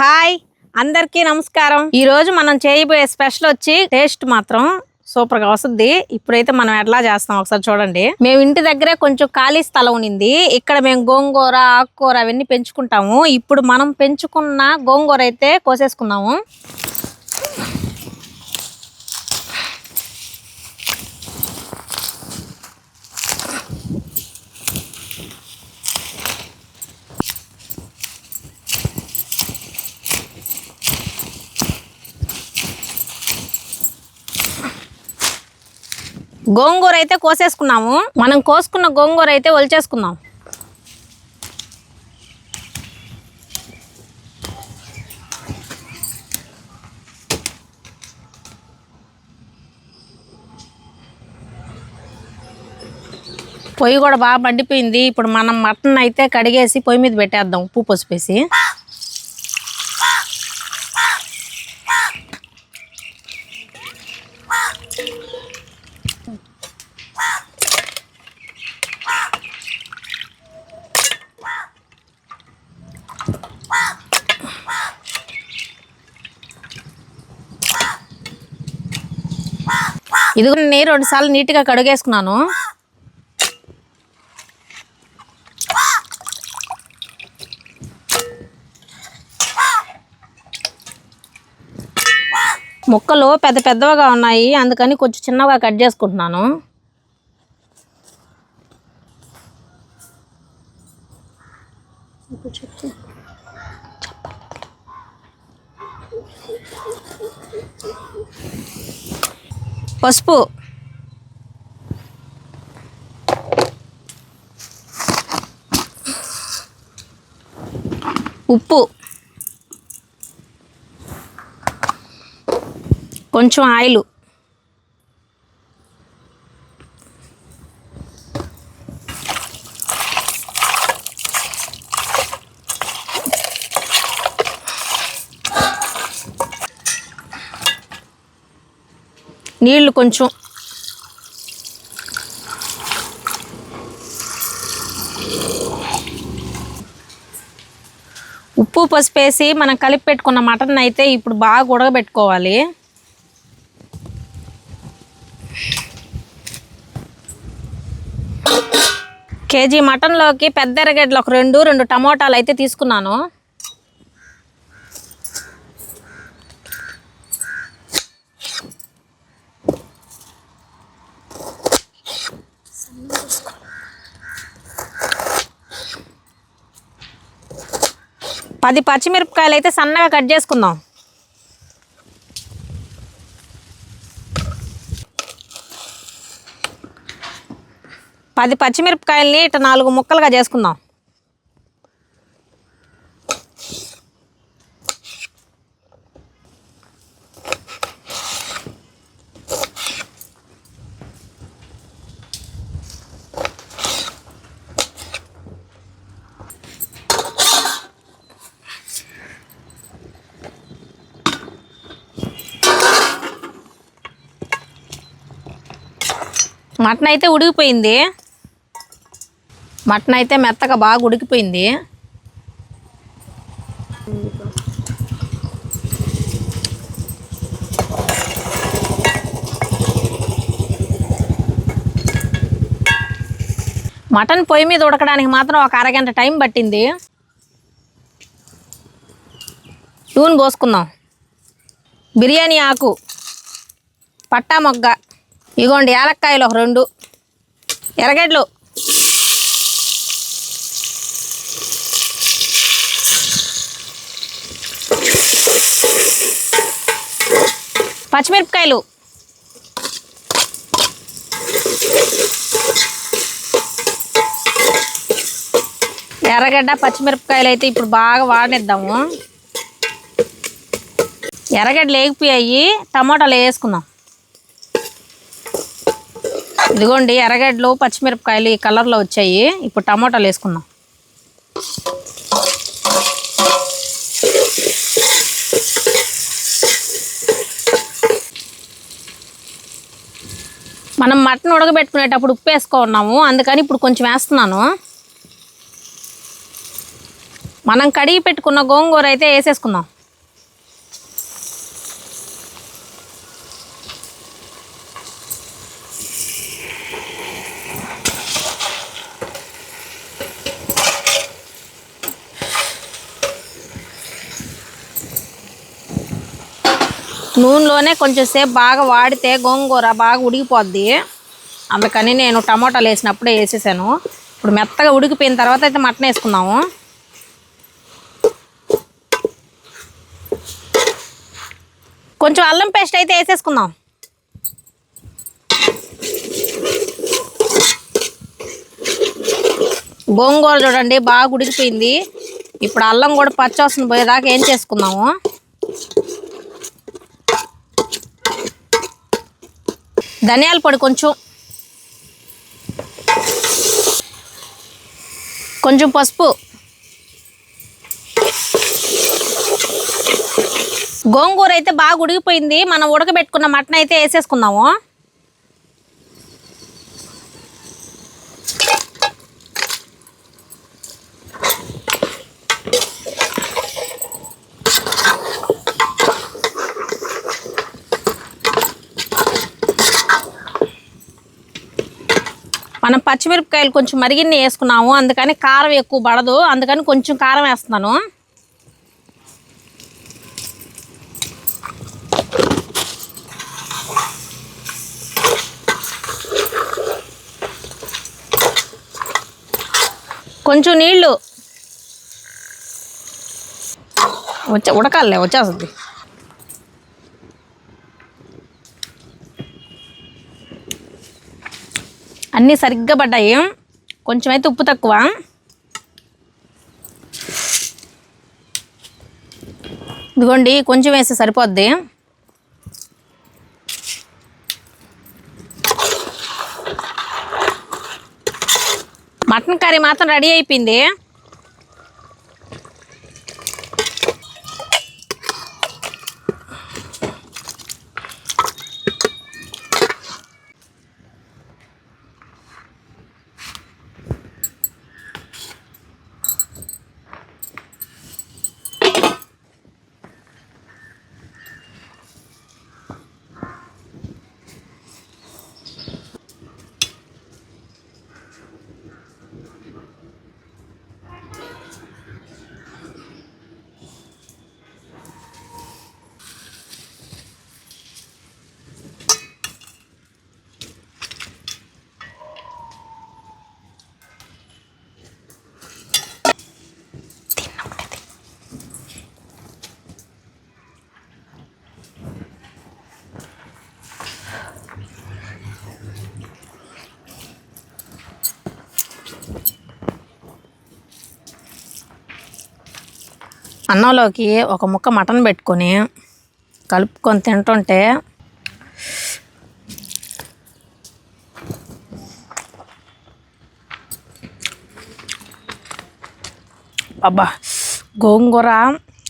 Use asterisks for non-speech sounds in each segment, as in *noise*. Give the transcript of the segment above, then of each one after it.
Hi అందరికీ నమస్కారం. ఈ రోజు మనం చేయబోయే స్పెషల్ వచ్చి టేస్ట్ మాత్రం సూపర్గా వస్తుంది. ఇప్పుడైతే మనం ఎట్లా చేస్తాం ఒకసారి చూడండి. మేము ఇంటి దగ్గరే కొంచెం ఖాళీ స్థలం ఉంది ఇక్కడ మేము గోంగూర ఆకుకూర అవన్నీ పెంచుకుంటాము. ఇప్పుడు మనం పెంచుకున్న గోంగూర అయితే కోసేసుకున్నాము గోంగూర అయితే కోసేసుకున్నాము. మనం కోసుకున్న గోంగూర అయితే ఒలిచేసుకుందాం. పొయ్యి కూడా బాగా మండిపోయింది. ఇప్పుడు మనం మటన్ అయితే కడిగేసి పొయ్యి మీద పెట్టేద్దాం. ఉప్పు పసుపేసి ఇది కూడా నేను రెండు సార్లు నీట్గా కడిగేసుకున్నాను. ముక్కలు పెద్ద పెద్దవిగా ఉన్నాయి అందుకని కొంచెం చిన్నగా కట్ చేసుకుంటున్నాను. పసుపు. ఉప్పు. కొంచెం ఆయిల్. నీళ్ళు కొంచెం. ఉప్పు పసుపు వేసి మనం కలిపి పెట్టుకున్న మటన్ అయితే ఇప్పుడు బాగా ఉడకబెట్టుకోవాలి. కేజీ మటన్లోకి పెద్ద ఎర్రగడ్డలు ఒక రెండు రెండు టమోటాలు అయితే తీసుకున్నాను. పది పచ్చిమిరపకాయలు అయితే సన్నగా కట్ చేసుకుందాం. పది పచ్చిమిరపకాయల్ని ఇట్లా నాలుగు ముక్కలుగా చేసుకుందాం. మటన్ అయితే ఉడికిపోయింది. మటన్ అయితే మెత్తగా బాగా ఉడికిపోయింది. మటన్ పొయ్యి మీద ఉడకడానికి మాత్రం ఒక అరగంట టైం పట్టింది. నూనె పోసుకుందాం. బిర్యానీ ఆకు పట్టా మొగ్గ. ఇగోండి యాలక్కాయలు ఒక రెండు. ఎర్రగడ్డలు. పచ్చిమిరపకాయలు. ఎర్రగడ్డ పచ్చిమిరపకాయలు అయితే ఇప్పుడు బాగా వాడనిద్దాము. ఎర్రగడ్డలు వేగిపోయాయి టమాటాలు వేసుకుందాం. ఇదిగోండి ఎర్రగడ్డలు పచ్చిమిరపకాయలు ఈ కలర్లో వచ్చాయి. ఇప్పుడు టమాటాలు వేసుకుందాం. మనం మటన్ ఉడకబెట్టుకునేటప్పుడు ఉప్పు వేసుకున్నాము అందుకని ఇప్పుడు కొంచెం వేస్తున్నాను. మనం కడిగి పెట్టుకున్న గోంగూర అయితే వేసేసుకుందాం. నూనెలోనే కొంచెం సేపు బాగా వాడితే గోంగూర బాగా ఉడికిపోద్ది. అందుకని నేను టమాటాలు వేసినప్పుడే వేసేసాను. ఇప్పుడు మెత్తగా ఉడికిపోయిన తర్వాత అయితే మటన్ వేసుకుందాము. కొంచెం అల్లం పేస్ట్ అయితే వేసేసుకుందాం. గోంగూర చూడండి బాగా ఉడికిపోయింది. ఇప్పుడు అల్లం కూడా పచ్చవస్తుంది పోయేదాకా ఏం చేసుకుందాము. ధనియాల పొడి కొంచెం. కొంచెం పసుపు. గోంగూర అయితే బాగా ఉడికిపోయింది. మనం ఉడకబెట్టుకున్న మటన్ అయితే వేసేసుకుందాము. మనం పచ్చిమిరపకాయలు కొంచెం మరిగిన్ని వేసుకున్నాము. అందుకని కారం ఎక్కువ పడదు. అందుకని కొంచెం కారం వేస్తున్నాను. కొంచెం నీళ్ళు. వచ్చే ఉడకాలే వచ్చేస్తుంది. అన్నీ సరిగ్గా పడ్డాయి. కొంచెం అయితే ఉప్పు తక్కువ. ఇదిగోండి కొంచెం వేస్తే సరిపోద్ది. మటన్ కర్రీ మాత్రం రెడీ అయిపోయింది. అన్నంలోకి ఒక ముక్క మటన్ పెట్టుకొని కలుపుకొని తింటుంటే అబ్బా గోంగూర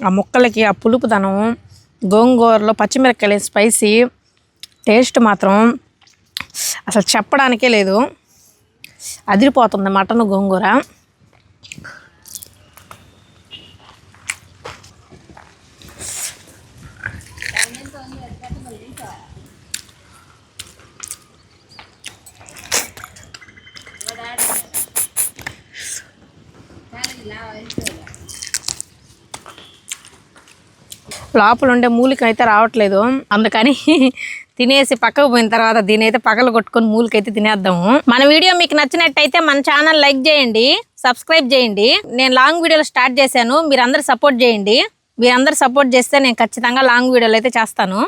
ఆ ముక్కలకి ఆ పులుపుదనం గోంగూరలో పచ్చిమిరపకాయలు స్పైసీ టేస్ట్ మాత్రం అసలు చెప్పడానికే లేదు. అదిరిపోతుంది మటన్ గోంగూర. లోపల ఉండే మూలిక అయితే రావట్లేదు. అందుకని *laughs* తినేసి పక్కకు పోయిన తర్వాత దీని అయితే పగలు కొట్టుకొని మూలికైతే తినేద్దాము. మన వీడియో మీకు నచ్చినట్టయితే మన ఛానల్ లైక్ చేయండి సబ్స్క్రైబ్ చేయండి. నేను లాంగ్ వీడియోలు స్టార్ట్ చేశాను మీరు అందరు సపోర్ట్ చేయండి. మీరందరూ సపోర్ట్ చేస్తే నేను ఖచ్చితంగా లాంగ్ వీడియోలు అయితే చేస్తాను.